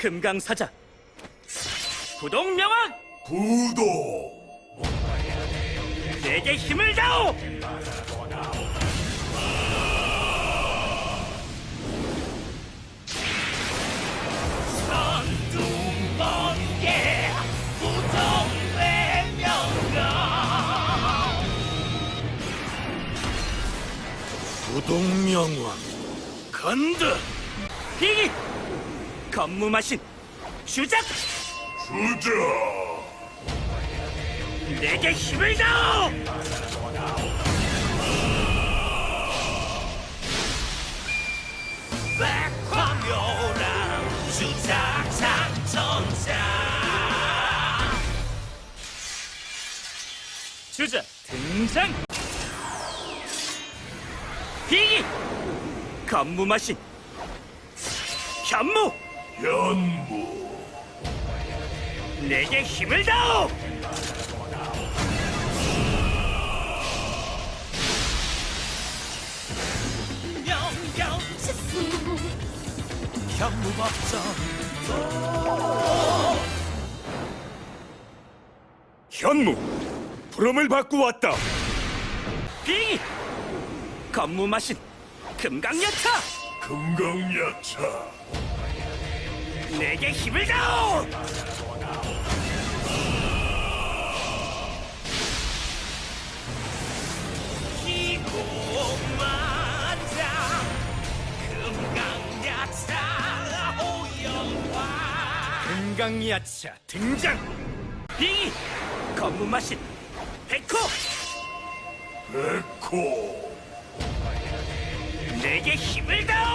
최강사자. 구동 명왕 구도 내게 힘을 다오! 구동 구동명왕 간다 빙이 건무마신 주작! 주자 내게 힘을 다오 백화묘랑 주작 장전자 주작 등장! 빙이 건무마신 현무 연무 내게 힘을 다오! 현무법정 현무 부름을 받고 왔다. 빙이 건무 마신 금강연타 금강야차 내게 힘을 다오 기고만장 금강야차 오영화. 금강야차 등장! 빙이 건무마신 백호! 백호. 내게 힘을 다오